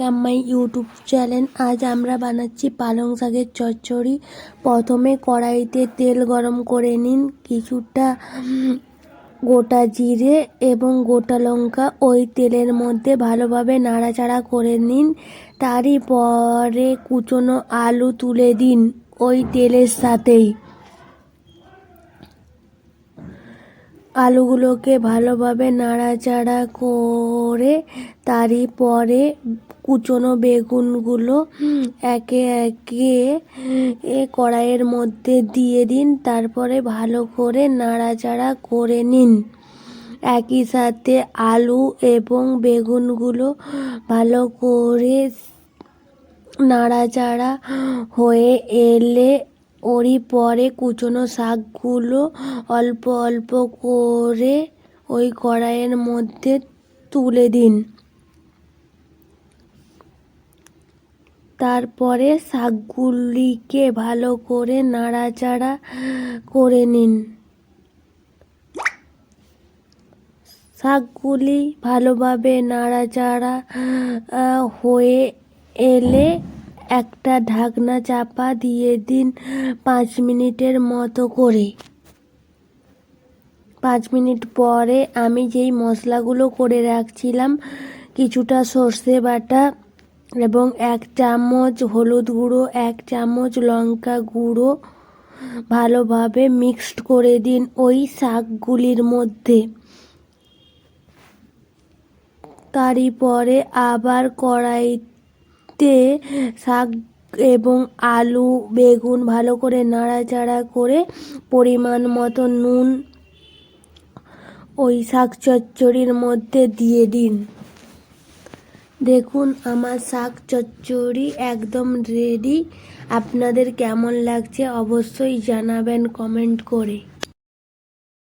Welcome my YouTube channel আজ আমরা বানাচ্ছি পালং শাকের চচ্চড়ি। প্রথমে কড়াইতে তেল গরম করে নিন। কিছুটা গোটা জিরে এবং গোটা লঙ্কা ওই তেলের মধ্যে ভালোভাবে নাড়াচাড়া করে নিন। তারই পরে কুচনো আলু তুলে দিন ওই তেলের সাথেই। আলুগুলোকে ভালোভাবে নাড়াচাড়া করে তারই পরে কুচনো বেগুনগুলো একে একে এ কড়াইয়ের মধ্যে দিয়ে দিন তারপরে ভালো করে নাড়াচাড়া করে নিন। একই সাথে আলু এবং বেগুনগুলো ভালো করে নাড়াচাড়া হয়ে এলে ওরই পরে কুচনো শাকগুলো অল্প অল্প করে ওই কড়াইয়ের মধ্যে তুলে দিন। তারপরে শাকগুলিকে ভালো করে নাড়াচাড়া করে নিন। শাকগুলি ভালোভাবে নাড়াচাড়া হয়ে এলে একটা ঢাকনা চাপা দিয়ে দিন পাঁচ মিনিটের মতো করে। পাঁচ মিনিট পরে আমি যেই মশলাগুলো করে রাখছিলাম, কিছুটা সর্ষে বাটা এবং এক চামচ হলুদ গুঁড়ো, এক চামচ লঙ্কা গুঁড়ো ভালোভাবে মিক্সড করে দিন ওই শাকগুলির মধ্যে। তারই পরে আবার কড়াইতে শাক এবং আলু, বেগুন ভালো করে নাড়াচাড়া করে পরিমাণ মতো নুন, ওই শাক চচ্চড়ির মধ্যে দিয়ে দিন। দেখুন, আমার শাক চচ্চড়ি একদম রেডি আপনাদের কেমন লাগছে অবশ্যই জানাবেন কমেন্ট করে।